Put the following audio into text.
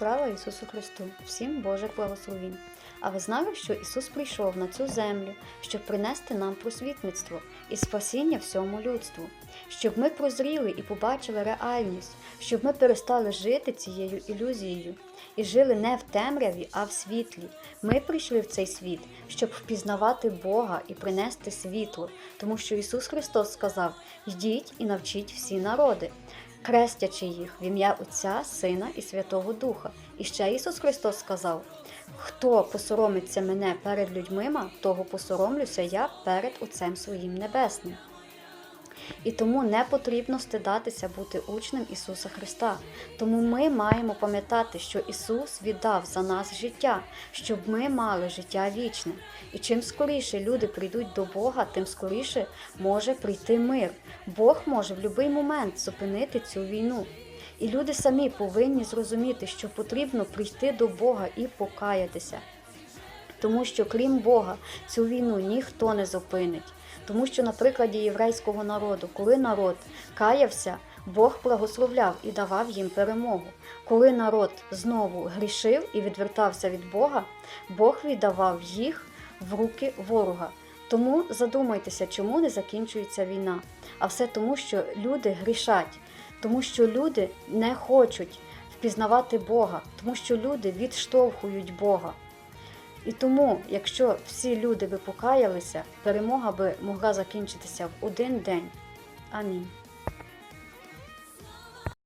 Слава Ісусу Христу! Всім Божих благословінь! А ви знали, що Ісус прийшов на цю землю, щоб принести нам просвітництво і спасіння всьому людству, щоб ми прозріли і побачили реальність, щоб ми перестали жити цією ілюзією і жили не в темряві, а в світлі. Ми прийшли в цей світ, щоб впізнавати Бога і принести світло, тому що Ісус Христос сказав: Йдіть і навчіть всі народи крестячи їх в ім'я Отця, Сина і Святого Духа. І ще Ісус Христос сказав: Хто посоромиться мене перед людьми, того посоромлюся я перед Отцем своїм Небесним. І тому не потрібно стидатися бути учнем Ісуса Христа. Тому ми маємо пам'ятати, що Ісус віддав за нас життя, щоб ми мали життя вічне. І чим скоріше люди прийдуть до Бога, тим скоріше може прийти мир. Бог може в будь-який момент зупинити цю війну. І люди самі повинні зрозуміти, що потрібно прийти до Бога і покаятися. Тому що крім Бога цю війну ніхто не зупинить. Тому що на прикладі єврейського народу, коли народ каявся, Бог благословляв і давав їм перемогу. Коли народ знову грішив і відвертався від Бога, Бог віддавав їх в руки ворога. Тому задумайтеся, чому не закінчується війна. А все тому, що люди грішать, тому що люди не хочуть впізнавати Бога, тому що люди відштовхують Бога. І тому, якщо всі люди би покаялися, перемога би могла закінчитися в один день. Амінь.